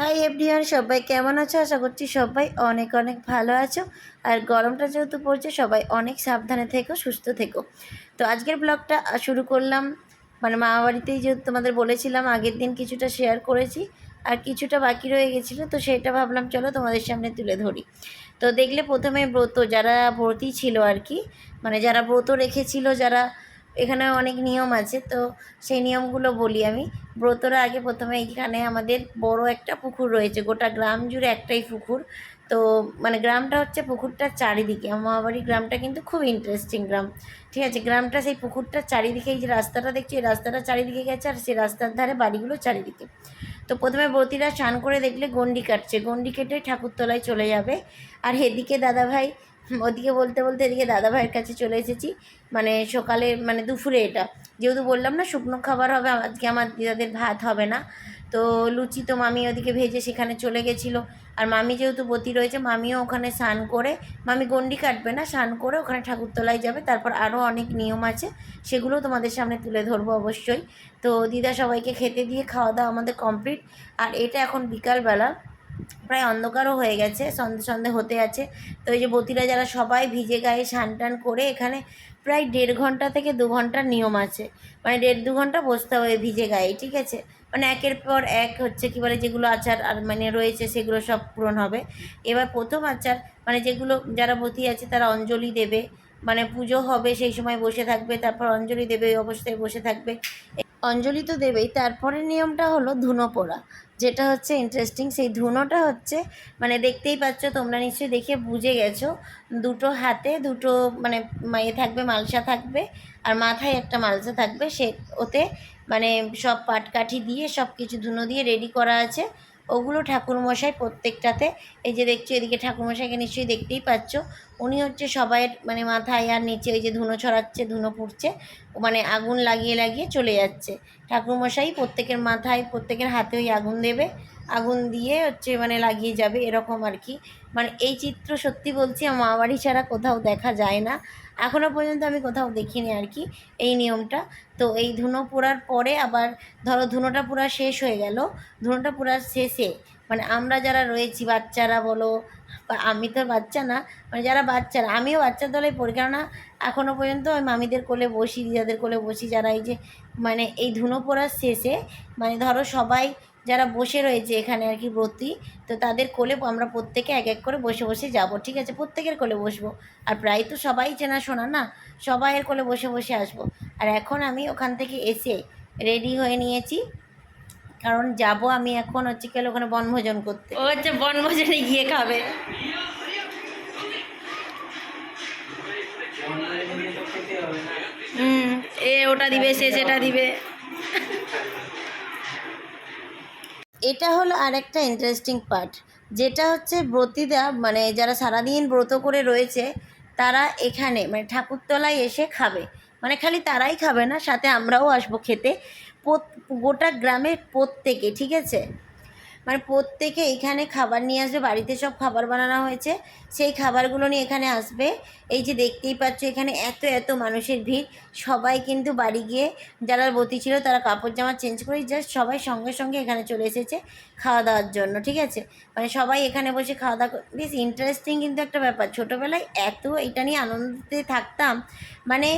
Hi everyone সবাই কেমন আছো? আশা করছি সবাই অনেক অনেক ভালো আছো। আর গরমটা যেহেতু পড়ছে, সবাই অনেক সাবধানে থেকো, সুস্থ থেকো। তো আজকের ব্লগটা শুরু করলাম। মানে মামা বাড়িতেই যেহেতু তোমাদের বলেছিলাম, আগের দিন কিছুটা শেয়ার করেছি, আর কিছুটা বাকি রয়ে গেছিল, তো সেটা ভাবলাম চলো তোমাদের সামনে তুলে ধরি। তো দেখলে প্রথমে ব্রত, যারা ভর্তি ছিল আর কি মানে যারা ব্রত রেখেছিল, যারা এখানে অনেক নিয়ম আছে, তো সেই নিয়মগুলো বলি আমি। ব্রতরা আগে প্রথমে এখানে আমাদের বড় একটা পুকুর রয়েছে, গোটা গ্রাম জুড়ে একটাই পুকুর। তো মানে গ্রামটা হচ্ছে পুকুরটার চারিদিকে আমার গ্রামটা কিন্তু খুব ইন্টারেস্টিং গ্রাম। ঠিক আছে, গ্রামটা সেই পুকুরটার চারিদিকে, এই যে রাস্তাটা দেখছি, এই রাস্তাটা চারিদিকে গেছে আর সেই রাস্তার ধারে বাড়িগুলো চারিদিকে। তো প্রথমে ব্রতীরা স্নান করে দেখলে গন্ডি কাটছে, গন্ডি কেটে ঠাকুরতলায় চলে যাবে। আর এদিকে দাদাভাই ওদিকে বলতে বলতে এদিকে দাদাভাইয়ের কাছে চলে এসেছি। মানে সকালে মানে দুপুরে এটা। যেহেতু বললাম না, শুকনো খাবার হবে, আজকে আমার দিদাদের ভাত হবে না। তো লুচি তো মামি ওদিকে ভেজে সেখানে চলে গেছিল। আর মামি যেহেতু বতি রয়েছে, মামিও ওখানে স্নান করে, মামি গন্ডি কাটবে না, স্নান করে ওখানে ঠাকুরতলায় যাবে। তারপর আরও অনেক নিয়ম আছে, সেগুলো তোমাদের সামনে তুলে ধরবো অবশ্যই। তো দিদা সবাইকে খেতে দিয়ে খাওয়া দাওয়া আমাদের কমপ্লিট। আর এটা এখন বিকালবেলা। প্রায় অন্ধকারও হয়ে গেছে, সন্ধে সন্ধে হতে আছে। তো এই যে বতিরা যারা সবাই ভিজে গায়ে স্নান টান করে এখানে প্রায় দেড় ঘণ্টা থেকে দু ঘণ্টার নিয়ম আছে। মানে দেড় দু ঘণ্টা বসতে হবে ভিজে গায়ে, ঠিক আছে? মানে একের পর এক হচ্ছে কী বলে যেগুলো আচার আর মানে রয়েছে সেগুলো সব পূরণ হবে। এবার প্রথম আচার মানে যেগুলো যারা বতি আছে তারা অঞ্জলি দেবে। মানে পুজো হবে সেই সময় বসে থাকবে, তারপর অঞ্জলি দেবে, ওই অবস্থায় বসে থাকবে। অঞ্জলি তো দেবেই। তারপরের নিয়মটা হলো ধুনো পোড়া। যেটা হচ্ছে ইন্টারেস্টিং সেই ধুনোটা হচ্ছে মানে দেখতেই পাচ্ছ, তোমরা নিশ্চয়ই দেখে বুঝে গেছো, দুটো হাতে, দুটো মানে এ থাকবে, মালসা থাকবে, আর মাথায় একটা মালসা থাকবে, সে ওতে মানে সব পাটকাঠি দিয়ে সব কিছু ধুনো দিয়ে রেডি করা আছে। ওগুলো ঠাকুরমশাই প্রত্যেকটাতে, এই যে দেখছ এদিকে ঠাকুরমশাইকে নিশ্চয়ই দেখতেই পাচ্ছ। উনি হচ্ছে সবাইয়ের মানে মাথায় আর নিচে ওই যে ধুনো ছড়াচ্ছে, ধুনো পুড়ছে মানে আগুন লাগিয়ে লাগিয়ে চলে যাচ্ছে। ঠাকুরমশাই প্রত্যেকের মাথায়, প্রত্যেকের হাতে ওই আগুন দেবে। আগুন দিয়ে হচ্ছে মানে লাগিয়ে যাবে, এরকম আর কি মানে এই চিত্র সত্যি বলছি, আমার বাড়ি ছাড়া কোথাও দেখা যায় না। এখনও পর্যন্ত আমি কোথাও দেখিনি আর কি এই নিয়মটা। তো এই ধুনো পোড়ার পরে আবার ধরো ধুনোটা পোড়া শেষ হয়ে গেল, ধুনোটা পোড়ার শেষে মানে আমরা যারা রয়েছি, বাচ্চারা বলো, বা আমি তো বাচ্চা না মানে যারা বাচ্চারা, আমিও বাচ্চার দলে পড়ি। কেননা এখনও পর্যন্ত ওই মামিদের কোলে বসি, দিদাদের কোলে বসি, যারা এই যে মানে এই ধুনো পোড়ার শেষে মানে ধরো সবাই যারা বসে রয়েছে এখানে আর কি ব্রতী তো তাদের কোলে আমরা প্রত্যেকে এক এক করে বসে বসে যাব ঠিক আছে? প্রত্যেকের কোলে বসবো। আর প্রায় তো সবাই চেনা শোনা না? সবাইয়ের কোলে বসে বসে আসব। আর এখন আমি ওখান থেকে এসে রেডি হয়ে নিয়েছি। কারণ যাব আমি এখন হচ্ছে কেন ওখানে বনভোজন করতে। ও হচ্ছে বনভোজনে গিয়ে খাবে। হুম এ ওটা দিবে সে সেটা দিবে। এটা হলো আর একটা ইন্টারেস্টিং পার্ট যেটা হচ্ছে ব্রতিদা মানে যারা সারাদিন ব্রত করে রয়েছে, তারা এখানে মানে ঠাকুরতলায় এসে খাবে। মানে খালি তারাই খাবে না, সাথে আমরাও আসব খেতে। গোটা গ্রামের প্রত্যেকে, ঠিক আছে? মানে প্রত্যেকে এখানে খাবার নিয়ে আসবে, বাড়িতে সব খাবার বানানো হয়েছে। সেই খাবারগুলো নিয়ে এখানে আসবে। এই যে দেখতেই পাচ্ছ, এখানে এত এত মানুষের ভিড়। সবাই কিন্তু বাড়ি গিয়ে যারা বতি ছিল, তারা কাপড় জামা চেঞ্জ করে জাস্ট সবাই সঙ্গে সঙ্গে এখানে চলে এসেছে খাওয়া দাওয়ার জন্য, ঠিক আছে? মানে সবাই এখানে বসে খাওয়া দাওয়া বেশ ইন্টারেস্টিং কিন্তু একটা ব্যাপার। ছোটোবেলায় এত এটা নিয়ে আনন্দতে থাকতাম। মানে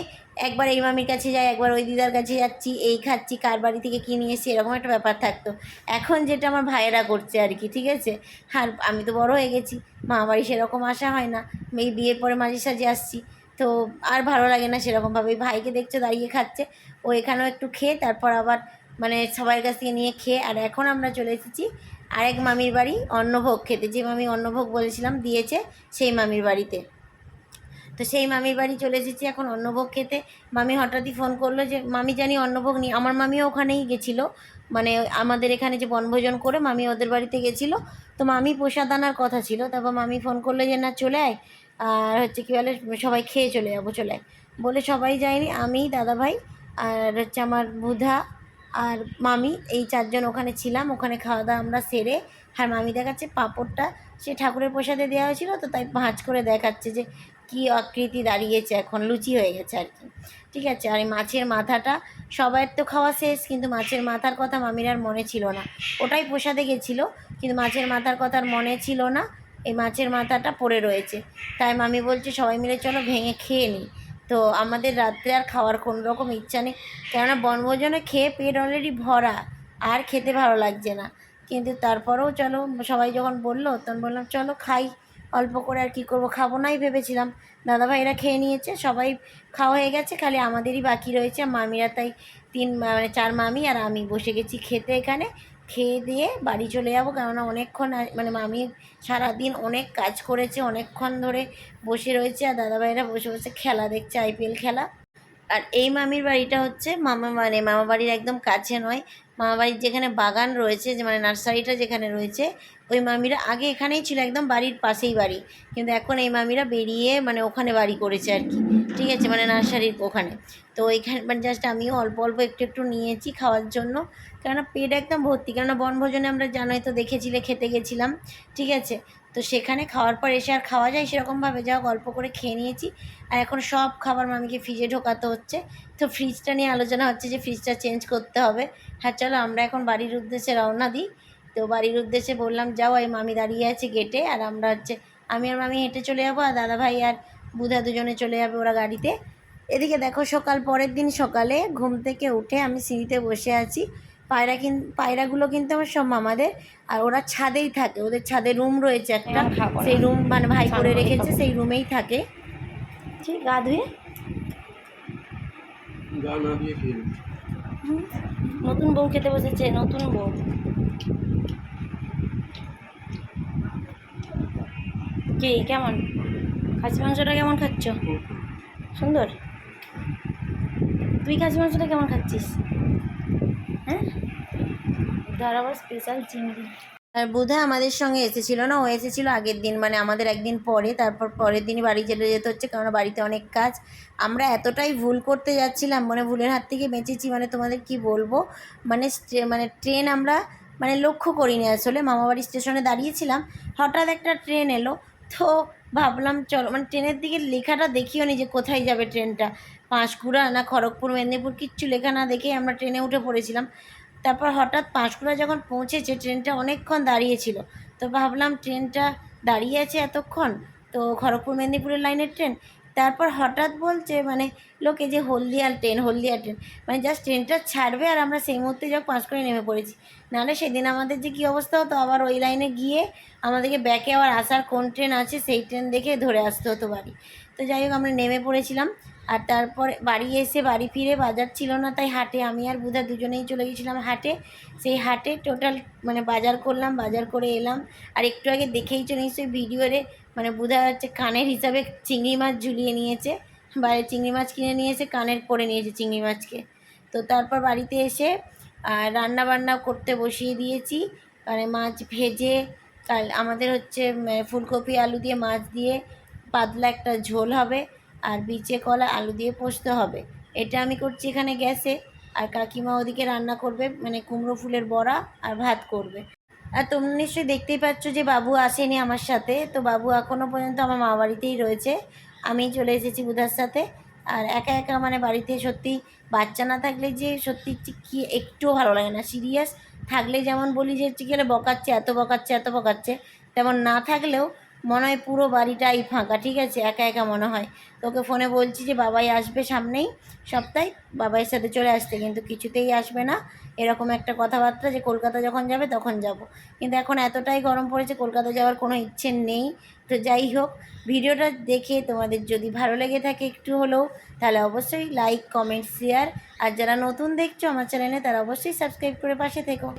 একবার এই মামির কাছে যাই, একবার ওই দিদার কাছে যাচ্ছি, এই খাচ্ছি, কার বাড়ি থেকে কী নিয়ে এসেছি, এরকম একটা ব্যাপার থাকতো। এখন যেটা আমার ভাইয়েরা করছে আর কি, ঠিক আছে? আর আমি তো বড় হয়ে গেছি, মা বাড়ি সেরকম আসা হয় না, এই বিয়ের পরে মাঝে সাঝে আসছি। তো আর ভালো লাগে না সেরকমভাবে ওই ভাইকে দেখছ দাঁড়িয়ে খাচ্ছে, ও এখানেও একটু খেয়ে, তারপর আবার মানে সবার কাছ থেকে নিয়ে খেয়ে, আর এখন আমরা চলে এসেছি আরেক মামির বাড়ি অন্নভোগ খেতে। যে মামি অন্নভোগ বলেছিলাম দিয়েছে, সেই মামির বাড়িতে। তো সেই মামির বাড়ি চলে এসেছি এখন অন্নভোগ খেতে মামি হঠাৎই ফোন করল যে, মামি জানি অন্নভোগ নিয়ে আমার মামিও ওখানেই গেছিল। মানে আমাদের এখানে যে বনভোজন করে মামি ওদের বাড়িতে গেছিল। তো মামি প্রসাদ আনার কথা ছিল। তারপর মামি ফোন করল যে, না, চলে আয়। আর হচ্ছে কী বলে, সবাই খেয়ে চলে যাব, চলে আয়। বলে, সবাই যায়নি, আমি, দাদাভাই আর হচ্ছে আমার বুধা আর মামি, এই চারজন ওখানে ছিলাম। ওখানে খাওয়া দাওয়া আমরা সেরে আর মামি দেখাচ্ছে পাঁপড়টা। সে ঠাকুরের প্রসাদে দেওয়া হয়েছিল, তো তাই ভাঁজ করে দেখাচ্ছে যে কি আকৃতি দাঁড়িয়েছে এখন? লুচি হয়ে গেছে আর কি। ঠিক আছে, আর মাছের মাথাটা সবার তো খাওয়া শেষ, কিন্তু মাছের মাথার কথা মামির আর মনে ছিল না। ওটাই প্রসাদে গেছিল, কিন্তু মাছের মাথার কথা আর মনে ছিল না, এই মাছের মাথাটা পড়ে রয়েছে। তাই মামি বলছে, সবাই মিলে চলো ভেঙে খেয়ে নিই। তো আমাদের রাত্রে আর খাওয়ার কোনো রকম ইচ্ছা নেই। কেননা বনভোজনে খেয়ে পেট অলরেডি ভরা, আর খেতে ভালো লাগছে না। কিন্তু তারপরেও চলো, সবাই যখন বলল, তখন বললাম, চলো খাই। অল্প করে আর কী করব, খাব নাই ভেবেছিলাম। দাদাভাইরা খেয়ে নিয়েছে, সবাই খাওয়া হয়ে গেছে, খালি আমাদেরই বাকি রয়েছে, মামিরা তাই তিন মানে চার মামি আর আমি বসে গেছি খেতে এখানে। খেয়ে দিয়ে বাড়ি চলে যাব, কেননা অনেকক্ষণ মানে মামি সারাদিন অনেক কাজ করেছে, অনেকক্ষণ ধরে বসে রয়েছে আর দাদাভাইরা বসে বসে খেলা দেখছে আইপিএল খেলা। আর এই মামির বাড়িটা হচ্ছে মামা মানে মামা বাড়ির একদম কাছে নয়। মামা বাড়ির যেখানে বাগান রয়েছে, যে মানে নার্সারিটা যেখানে রয়েছে ওই মামিরা আগে এখানেই ছিল, একদম বাড়ির পাশেই বাড়ি। কিন্তু এখন এই মামিরা বেরিয়ে মানে ওখানে বাড়ি করেছে আর কি। ঠিক আছে মানে নার্সারির ওখানে। তো ওইখানে মানে জাস্ট আমিও অল্প অল্প একটু একটু নিয়েছি খাওয়ার জন্য। কেননা পেট একদম ভর্তি, কেননা বনভোজনে আমরা জানোই তো দেখেছিলে, খেতে গেছিলাম। ঠিক আছে, তো সেখানে খাওয়ার পর এসে আর খাওয়া যায় সেরকমভাবে। যা অল্প করে খেয়ে নিয়েছি। আর এখন সব খাবার মামিকে ফ্রিজে ঢোকাতে হচ্ছে। তো ফ্রিজটা নিয়ে আলোচনা হচ্ছে যে ফ্রিজটা চেঞ্জ করতে হবে। হ্যাঁ চলো আমরা এখন বাড়ির উদ্দেশ্যে রওনা দিই। তো বাড়ির উদ্দেশ্যে বললাম যাও এই মামি দাঁড়িয়ে আছে গেটে আর আমরা হচ্ছে আমি আর মামি হেঁটে চলে যাব আর দাদা ভাই আর বুধা দুজনে চলে যাবে ওরা গাড়িতে। এদিকে দেখো সকাল পরের দিন সকালে ঘুম থেকে উঠে আমি সিঁড়িতে বসে আছি। পায়রা কিন পায়রাগুলো কিন্তু আমার সব মামাদের আর ওরা ছাদেই থাকে ওদের ছাদে রুম রয়েছে একটা। সেই রুম মানে ভাই করে রেখেছে সেই রুমেই থাকে। ঠিক গা ধুয়ে। নতুন বউ খেতে বসেছে নতুন বউ। কি, কেমন? খাসি মাংসটা কেমন খাচ্ছ? সুন্দর? তুই খাসি মাংসটা কেমন খাচ্ছিস? হ্যাঁ? ধর স্পেশাল চিংড়ি। আর বুধা আমাদের সঙ্গে এসেছিল না? ও এসেছিল আগের দিন মানে আমাদের একদিন পরে। তারপর পরের দিনই বাড়ি চলে যেতে হচ্ছে কারণ বাড়িতে অনেক কাজ। আমরা এতটাই ভুল করতে যাচ্ছিলাম মানে ভুলের হাত থেকে বেঁচেছি মানে তোমাদের কি বলব? মানে মানে ট্রেন আমরা মানে লক্ষ্য করিনি আসলে। মামাবাড়ি স্টেশনে দাঁড়িয়েছিলাম। হঠাৎ একটা ট্রেন এলো। তো ভাবলাম, চলো মানে ট্রেনের দিকে লেখাটা দেখিও নি যে কোথায় যাবে ট্রেনটা। পাঁশকুড়া না খড়গপুর, মেদিনীপুর কিচ্ছু লেখা না দেখেই আমরা ট্রেনে উঠে পড়েছিলাম। তারপর হঠাৎ পাঁশকুড়া যখন পৌঁছেছে, ট্রেনটা অনেকক্ষণ দাঁড়িয়েছিল। তো ভাবলাম ট্রেনটা দাঁড়িয়ে আছে এতক্ষণ? তো খড়গপুর মেদিনীপুরের লাইনের ট্রেন? তারপর হঠাৎ বলছে মানে লোকে যে হলদিয়া ট্রেন হলদিয়া ট্রেন মানে জাস্ট ট্রেনটা ছাড়বে আর আমরা সেই মুহূর্তে যখন করে নেমে পড়েছি। নাহলে সেদিন আমাদের যে কী অবস্থা হতো, আবার ওই লাইনে গিয়ে আমাদেরকে ব্যাকে আবার আসার কোন ট্রেন আছে, সেই ট্রেন দেখে ধরে আসতে হতো বাড়ি। তো যাই হোক, আমরা নেমে পড়েছিলাম আর তারপর বাড়ি এসে বাড়ি ফিরে বাজার ছিল না, তাই হাটে আমি আর বুধা দুজনেই চলে গেছিলাম হাটে। সেই হাটে টোটাল মানে বাজার করলাম, বাজার করে এলাম। আর একটু আগে দেখেই দেখেইছো নিশ্চয়ই ভিডিওরে মানে বুধা হচ্ছে কানের হিসাবে চিংড়ি মাছ ঝুলিয়ে নিয়েছে বাইরে চিংড়ি মাছ কিনে নিয়েছে, কানের করে নিয়েছে চিংড়ি মাছকে। তো তারপর বাড়িতে এসে রান্না বান্না করতে বসিয়ে দিয়েছি। মানে মাছ ভেজে, কাল আমাদের হচ্ছে ফুলকপি, আলু দিয়ে মাছ দিয়ে পাতলা একটা ঝোল হবে আর বিচে কলা, আলু দিয়ে পোস্ত হবে। এটা আমি করছি এখানে গ্যাসে। আর কাকিমা ওদিকে রান্না করবে মানে কুমড়ো ফুলের বড়া আর ভাত করবে। আর তুমি নিশ্চয়ই দেখতেই পাচ্ছ যে বাবু আসেনি আমার সাথে। তো বাবু এখনও পর্যন্ত আমার মা বাড়িতেই রয়েছে। আমি চলে এসেছি বুধার সাথে। আর একা একা মানে বাড়িতে সত্যি বাচ্চা না থাকলে যে সত্যি কি একটুও ভালো লাগে না। সিরিয়াস থাকলে যেমন বলি যে গেলে বকাচ্ছে, এত বকাচ্ছে এত বকাচ্ছে। তেমন না থাকলেও মনে হয় পুরো বাড়িটাই ফাঁকা, ঠিক আছে? একা একা মনে হয়। তোকে ফোনে বলছি যে, বাবাই আসবে সামনেই সপ্তাহে, বাবাইয়ের সাথে চলে আসতে। কিন্তু কিছুতেই আসবে না। এরকম একটা কথাবার্তা যে, কলকাতা যখন যাবে, তখন যাব। কিন্তু এখন এতটাই গরম পড়েছে, কলকাতা যাওয়ার কোনো ইচ্ছে নেই। তো যাই হোক, ভিডিওটা দেখে তোমাদের যদি ভালো লেগে থাকে একটু হলেও, তাহলে অবশ্যই লাইক কমেন্ট শেয়ার আর যারা নতুন দেখছ আমার চ্যানেলে, তারা অবশ্যই সাবস্ক্রাইব করে পাশে থেকো।